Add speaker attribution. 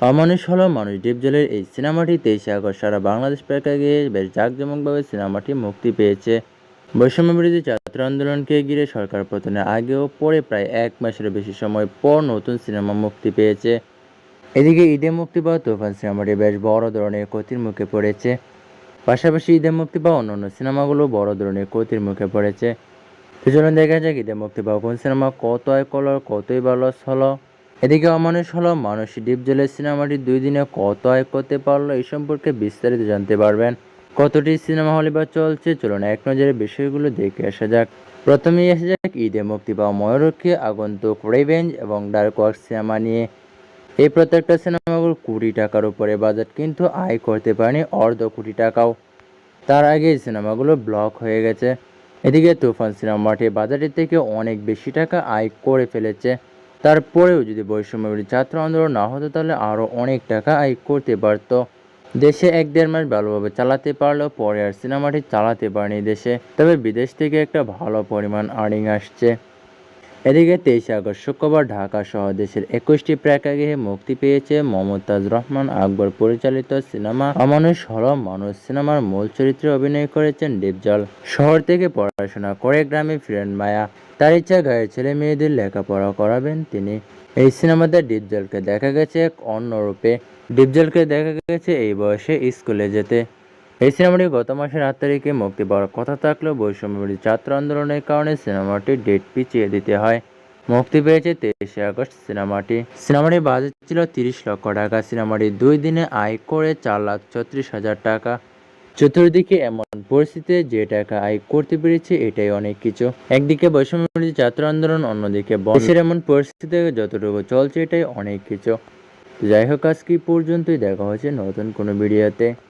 Speaker 1: অমানুষ হলো মানুষ। ডিপজলের এই সিনেমাটি তেইশে আগস্ট সারা বাংলাদেশ প্রেক্ষাগৃহে বেশ জাঁকজমকভাবে সিনেমাটি মুক্তি পেয়েছে। বৈষম্য বিরোধী ছাত্র আন্দোলনকে ঘিরে সরকার পতনের আগেও পরে প্রায় এক মাসের বেশি সময় পর নতুন সিনেমা মুক্তি পেয়েছে। এদিকে ঈদে মুক্তি পাওয়া তুফান সিনেমাটি বেশ বড় ধরনের ক্ষতির মুখে পড়েছে। পাশাপাশি ঈদে মুক্তি পাওয়া অন্যান্য সিনেমাগুলো বড় ধরনের ক্ষতির মুখে পড়েছে। চলুন দেখা যাক ঈদে মুক্তি পাওয়া কোন সিনেমা কত আয় করল কতই বা লস হলো। এদিকে অমানুষ হলো মানুষ ডিপ জলের সিনেমাটি দুই দিনে কত আয় করতে পারল এই সম্পর্কে বিস্তারিত জানতে পারবেন। কতটি সিনেমা হলে বা চলছে, চলুন এক নজরে বিষয়গুলো দেখে আসা যাক। প্রথমেই আসা যাক ঈদে মুক্তি পাওয়া ময়ূরক্ষী আগন্তুক রেভেঞ্জ এবং ডার্ক ওয়ার্ক সিনেমা নিয়ে। এই প্রত্যেকটা সিনেমাগুলো কুড়ি টাকার উপরে বাজেট কিন্তু আয় করতে পারেনি অর্ধ কোটি টাকাও। তার আগে এই সিনেমাগুলো ব্লক হয়ে গেছে। এদিকে তুফান সিনেমাটি বাজারের থেকে অনেক বেশি টাকা আয় করে ফেলেছে। তারপরেও যদি বৈষম্যবিরোধী ছাত্র আন্দোলন না হতো, তাহলে আরও অনেক টাকা আয় করতে পারত। দেশে এক দেড় মাস ভালোভাবে চালাতে পারলেও পরে আর সিনেমাটি চালাতে পারেনি দেশে। তবে বিদেশ থেকে একটা ভালো পরিমাণ আর্নিং আসছে। এদিকে তেইশে আগস্ট শুক্রবার ঢাকা সহ দেশের একুশটি প্রেক্ষাগৃহে মুক্তি পেয়েছে মমতাজ রহমান, আকবর পরিচালিত সিনেমা অমানুষ হল মানুষ সিনেমার মূল চরিত্রে অভিনয় করেছেন ডিপজল। শহর থেকে পড়াশোনা করে গ্রামে ফিরেন মায়া। তার ইচ্ছা গায়ের ছেলে মেয়েদের লেখাপড়া করাবেন তিনি। এই সিনেমাতে ডিপজলকে দেখা গেছে এক অন্য রূপে। ডিপজলকে দেখা গেছে এই বয়সে স্কুলে যেতে। এই সিনেমাটি গত মাসের আট তারিখে মুক্তি পাওয়ার কথা থাকলেও বৈষম্যবিরোধী ছাত্র আন্দোলনের কারণে সিনেমাটির ডেট পিছিয়ে দিতে হয়। মুক্তি পেয়েছে তেইশে আগস্ট সিনেমাটি। সিনেমাটির বাজেট ছিল তিরিশ লক্ষ টাকা। সিনেমাটি দুই দিনে আয় করে চার লাখ ছত্রিশ হাজার টাকা। চতুর্দিকে এমন পরিস্থিতিতে যে টাকা আয় করতে পেরেছে এটাই অনেক কিছু। একদিকে বৈষম্যবিরোধী ছাত্র আন্দোলন অন্যদিকে দেশের এমন পরিস্থিতিতে যতটুকু চলছে এটাই অনেক কিছু। যাই হোক আজকে পর্যন্তই। দেখা হয়েছে নতুন কোনো ভিডিওতে।